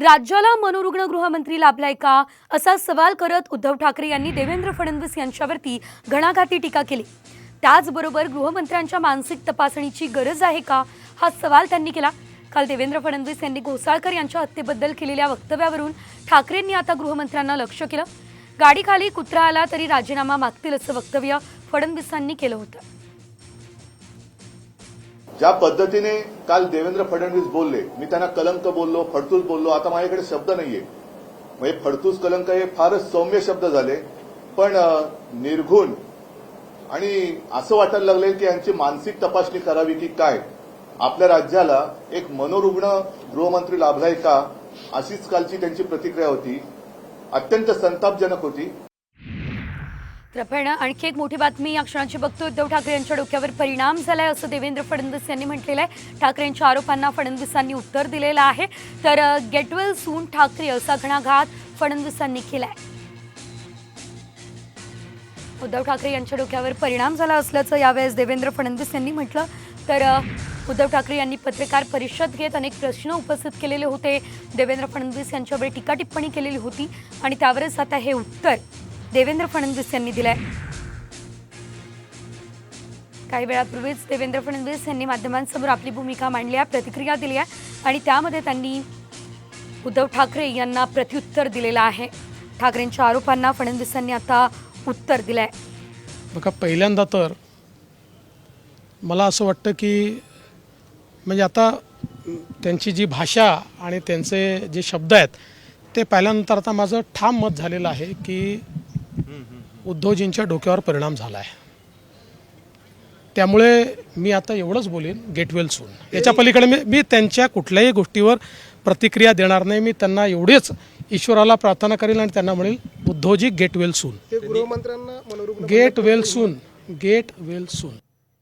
राज्याला मनोरुग्ण गृहमंत्री लाभलाय का? असा सवाल करत उद्धव ठाकरे यांनी देवेंद्र फडणवीस यांच्यावरती घणाघाती टीका केली. त्याचबरोबर गृहमंत्र्यांच्या मानसिक तपासणीची गरज आहे का? हा सवाल त्यांनी केला. काल देवेंद्र फडणवीस यांनी घोसाळकर यांच्या हत्येबद्दल केलेल्या वक्तव्यावरून ठाकरेंनी आता गृहमंत्र्यांना लक्ष केलं. गाडीखाली कुत्रा आला तरी राजीनामा मागतील असं वक्तव्य फडणवीसांनी केलं होतं. ज्या पद्धतीने काल देवेंद्र फडणवीस बोलले मी त्यांना कलंक बोललो फडतूस बोललो आता माझ्याकडे शब्द नाहीये. म्हणजे फडतूस कलंक हे फारच सौम्य शब्द झाले पण निर्घुण आणि असं वाटायला लागले की यांची मानसिक तपासणी करावी की काय? आपल्या राज्याला एक मनोरुग्ण गृहमंत्री लाभलाय का? अशीच कालची त्यांची प्रतिक्रिया होती. अत्यंत संतापजनक होती. तर आपण आणखी एक मोठी बातमी या क्षणाची बघतो. उद्धव ठाकरे यांच्या डोक्यावर परिणाम झालाय असं देवेंद्र फडणवीस यांनी म्हटलेलं आहे. ठाकरेंच्या आरोपांना फडणवीसांनी उत्तर दिलेलं आहे. तर गेटवेल सून ठाकरे असा घणाघात फडणवीसांनी केलाय. उद्धव ठाकरे यांच्या डोक्यावर परिणाम झाला असल्याचं यावेळेस देवेंद्र फडणवीस यांनी म्हटलं. तर उद्धव ठाकरे यांनी पत्रकार परिषद घेत अनेक प्रश्न उपस्थित केलेले होते. देवेंद्र फडणवीस यांच्यावर टीका टिप्पणी केलेली होती आणि त्यावरच आता हे उत्तर देवेंद्र फडणवीस यांनी दिलाय. काही वेळापूर्वीच देवेंद्र फडणवीस यांनी माध्यमांसमोर आपली भूमिका मांडली आहे प्रतिक्रिया दिली आहे आणि त्यामध्ये त्यांनी उद्धव ठाकरे यांना प्रत्युत्तर दिलेलं आहे. ठाकरेंच्या आरोपांना फडणवीसांनी आता उत्तर दिलं आहे बघा पहिल्यांदा तर मला असं वाटतं की म्हणजे आता त्यांची जी भाषा आणि त्यांचे जे शब्द आहेत ते पाहिल्यानंतर आता माझं ठाम मत झालेलं आहे की उद्धवजींच्या डोक्यावर परिणाम झाला आहे त्यामुळे मी आता एवढंच बोलेन गेट वेल सून याच्या पलीकडे मी मी त्यांच्या कुठल्याही गोष्टीवर प्रतिक्रिया देणार नाही. मी त्यांना एवढेच ईश्वराला प्रार्थना करेल आणि त्यांना म्हणेल Uddhavji get well soon get well soon get well soon